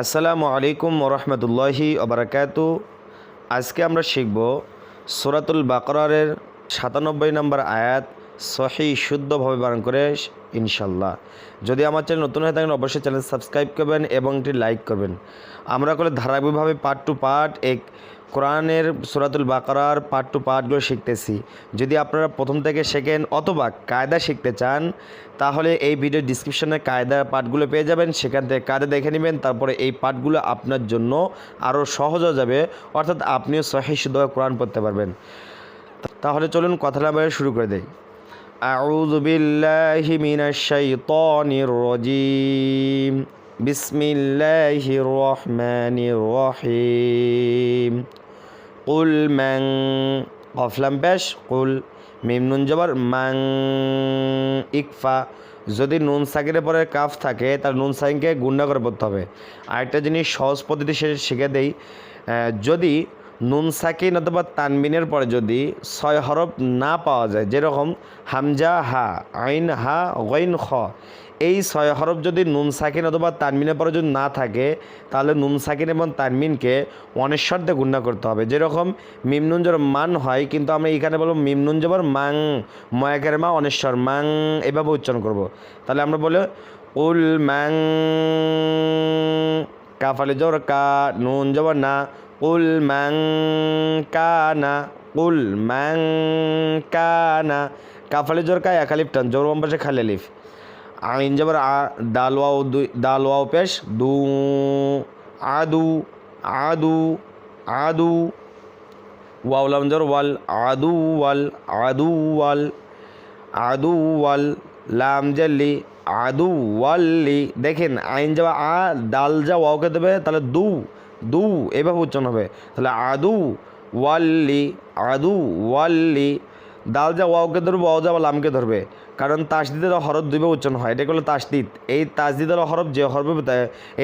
আসসালামু আলাইকুম ওরহমতুল্লাহি ওবরাকাত। আজকে আমরা শিখব সুরাতুল বাকরারের সাতানব্বই নম্বর আয়াত সহি, শুদ্ধভাবে বারণ করে ইনশাল্লাহ যদি আমার চ্যানেল নতুন হয়ে থাকেন, অবশ্যই চ্যানেল সাবস্ক্রাইব করবেন এবং একটি লাইক করবেন। আমরা করে ধারাবাহিকভাবে পার্ট টু পার্ট এক কোরআনের সুরাতুল বাকরার পার্ট টু পার্টগুলো শিখতেছি। যদি আপনারা প্রথম থেকে শেখেন অথবা কায়দা শিখতে চান, তাহলে এই ভিডিও ডিসক্রিপশনে কায়দা পার্টগুলো পেয়ে যাবেন। সেখান থেকে কায়দা দেখে নেবেন, তারপরে এই পার্টগুলো আপনার জন্য আরও সহজ হয়ে যাবে। অর্থাৎ আপনিও সহি শুদ্ধ কোরআন পড়তে পারবেন। তাহলে চলুন কথাটা শুরু করে দেই। أعوذ بالله من الشيطان الرجيم بسم الله الرحمن الرحيم قل من قفلم পেশ কুল মিম নুন জবর মাং ইকফা যদি নুন সাকিরের পরে কাফ থাকে তার নুন সাকিনকে গুন্ডা করে পড়তে হবে আরেকটা জিনিস সহজ পদ্ধতি সে শিখে দেই আহ, যদি নুন সাকিন অথবা তানবিনের পরে যদি ছয় হরফ না পাওয়া যায়, যেরকম হামজা, হা, আইন, হা, গইন, খ, এই ছয় হরফ যদি নুন সাকিন অথবা তানমিনের পরে যদি না থাকে, তাহলে নুন সাকিন এবং তানমিনকে অনেশ্বর দিয়ে গুণনা করতে হবে। যেরকম মিমনুন জবর মান হয়, কিন্তু আমরা এখানে বলব মিমনুন জবর মাং, ময়াকের মা অনেশ্বর মাং, এভাবে উচ্চারণ করব। তাহলে আমরা বলে উল ম্যাং কাফালে জবর কা, নুন জবর না উল ম্যাং কানা উল ম্যাং কানা কাফালে জোর কা একালিফ টান, জোর বাম পাশে খালি আলিফ আইন জবর আ, দাল ওয়াও দুই দাল পেশ, দু, আদু আদু আদু। ওয়াও লাম জবর ওয়াল, আদু ওয়াল আদু ওয়াল আদু ওয়াল, লাম জাল্লি আদু ওয়াল্লি দেখেন, আইন যাওয়া আ, দাল যা ওয়াওকে দেবে, তাহলে দু। দু এভাবে উচ্চারণ হবে। তাহলে আদু, ওয়াল্লি আদু, ওয়াল্লি, দাল যা ওয়াওকে ধরবে, ওয়াও যাওয়া লামকে ধরবে। কারণ তাসদিদের হরফ দুইভাবে উচ্চারণ হয়, এটা হলো তাসদিদ? এই তাসদিদের হরফ যে হরফে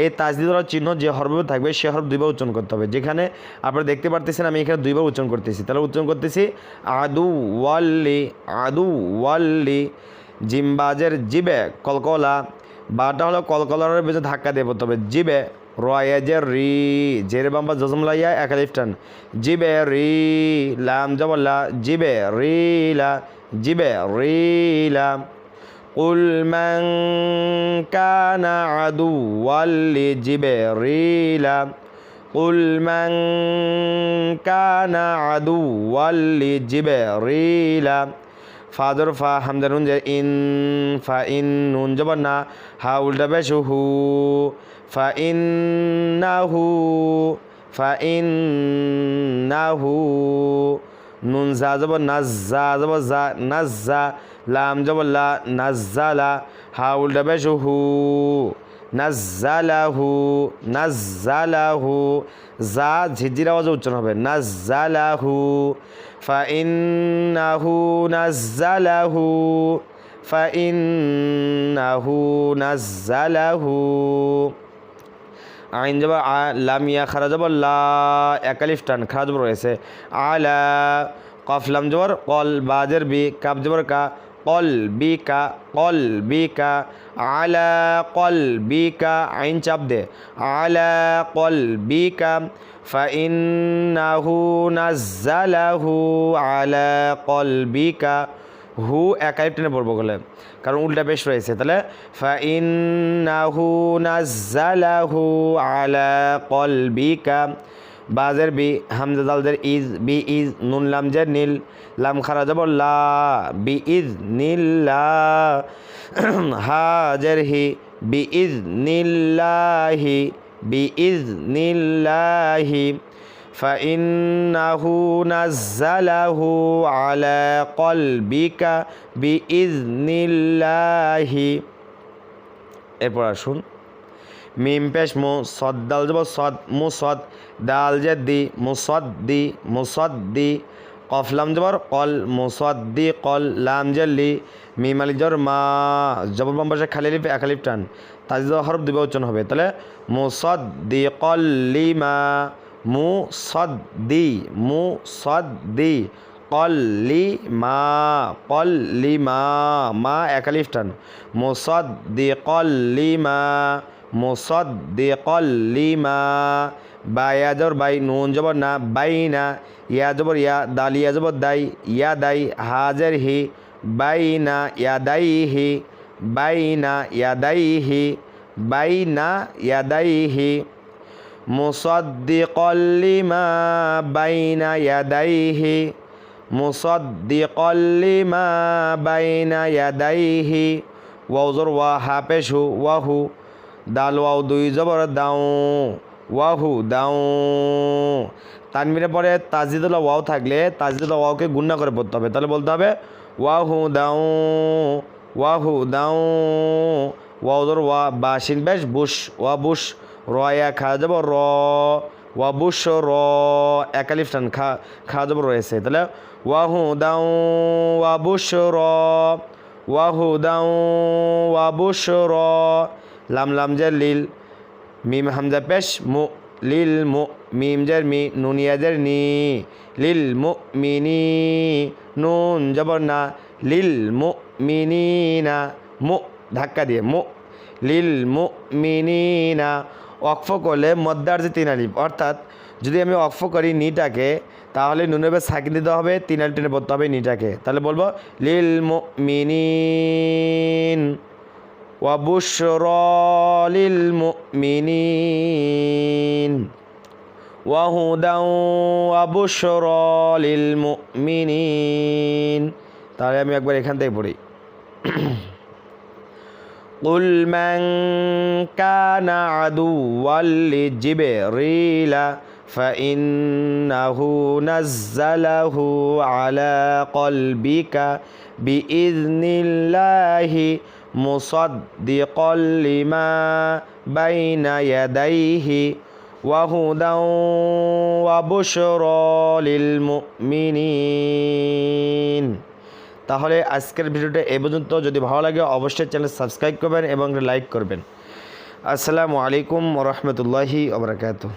এই তাসদিদের চিহ্ন যে হরফে থাকবে, সে হরফ দুইবার উচ্চারণ করতে হবে। যেখানে আপনারা দেখতে পারতেছেন, আমি এখানে দুইবার উচ্চারণ করতেছি। তাহলে উচ্চারণ করতেছি, আদু, ওয়াল্লি আদু, ওয়াল্লি জিমবাজের জিবে, কলকলা, বাটা হলো কলকলার বেজে ধাক্কা দিয়ে পড়তে হবে। জিবে রয়েজের রি জের বাম্বা জজম লাইয়া একালিফ টান জিবে রি লাম জবল্লা জিবে রিলা জিবে রিলা قل من كان عدوا لجبريل قل من كان عدوا لجبريل ফাদর ফা হামজা নুন ইন, ফা ইন নুন জবর না, হা উল্টা বেশ হু, ফা ইন না হু, ফা ইন না হু, নুন জা জবর নাজ্জা জবর জা নাজ্জা লাম জবর লা নাজ্জালা হা উল্টা বেশ হু নাজ্জালাহু নাজ্জালাহু জা ঝিঝির আওয়াজে উচ্চারণ হবে নাজ্জালাহু ফাইন্নাহু نزله فإنه نزله আইন যাব লামিয়া খারা যাব লা একালিফ টান খারা যাব রয়েছে আলা কফ লাম জবর কল বাজের বি কাপ কা কল বি কা কল বি কা আলা কল বি কা আইন চাপ দে। আলা কল বি কা ফাইন্নাহু নাজ্জালাহু আলা কল বি কা হু একাই টেনে পড়ব বলে কারণ উল্টা বেশ রয়েছে। তাহলে ফাইন্নাহু নাজ্জালাহু আলা কলবিকা বাজের বি হামজা দালদের ইজ বি ইজ নুন লামজের নীল লাম খারা যাব লা বি ইজ নীল্লা হাজের হি বি ইজ নীল্লাহি বি ইজ নীল্লাহি فإنه نزله على قلبك بإذن الله এরপর আসুন মিম পেশ মু সদ দাল যাব সদ মু সদ দাল যে দি মুসদ দি মুসদ দি কফলাম জবর, কল মুসদ দি কল, লাম, জল্লি, মিম আলি জবর, মা, জবর, বাম পাশে খালি লিপ এক লিপ টান। তাজিদ হরফ দুবে উচ্চারণ হবে। তাহলে মুসদ দি কল লিমা মু সদ দি মু সদ দি কল্লি মা কল্লি মা মা একালিফ টান। মুসদ দি কল্লি মা মোসদ্দেকল লিমা বা ইয়াজবর বাই নুন জবর না বাই না ইয়াজবর ইয়া দাল ইয়াজবর দাই, ইয়া দাই, হাজের হি বাই না ইয়াদাই হি বাই না ইয়াদাই হি বাই না ইয়াদাই হি। মুসদ্দিকল লিমা, বাইনা ইয়াদাইহি মুসদ্দিকল লিমা, বাইনা ইয়াদাইহি ওয়াউজর ওয়া হাফেশু ওয়াহু দাল ওয়াও দুই জবর দাও, ওয়াহু দাও। তানমিনের পরে তাজিদুল্লাহ ওয়াও থাকলে তাজিদুল্লাহ ওয়াওকে গুন্না করে পড়তে হবে। তাহলে বলতে হবে, ওয়াহু দাও ওয়াহু দাও। ওয়াউজর ওয়া বাসিন বেশ, বুশ, ওয়া বুশ রয়া খা যাব র। ওয়া বুশ, র একালিফ টান, খা খা যাব রয়েছে তাহলে ওয়াহু দাও, ওয়া বুশ, র। ওয়াহু দাও, ওয়া বুশ, র। লাম লাম জের লিল মিম হামজা পেশ মু লিল মু মিম জের মি নুনিয়াজের নি লিল মু মিনি নুন জবর না লিল মু মিনি না মু ধাক্কা দিয়ে মু লিল মু মিনি না অক্ফ করলে মদ্দার যে তিন আলিফ, অর্থাৎ যদি আমি অক্ফ করি নিটাকে, তাহলে নুনেবে সাকিন দিতে হবে, তিন আলিফ টেনে পড়তে হবে নিটাকে। তাহলে বলব লিল মু মিনিন وبشرى للمؤمنين وهدى وبشرى للمؤمنين তাহলে আমি একবার এখান থেকে পড়ি قل من كان عدوا لجبريل فإنه نزله على قلبك بإذن الله مصدقا لما بين يديه وهدى وبشرى للمؤمنين তাহলে আজকের ভিডিওটা এ পর্যন্ত যদি ভালো লাগে অবশ্যই চ্যানেল সাবস্ক্রাইব করবেন এবং লাইক করবেন আসসালামু আলাইকুম রহমতুল্লাহি ওবরাকাতু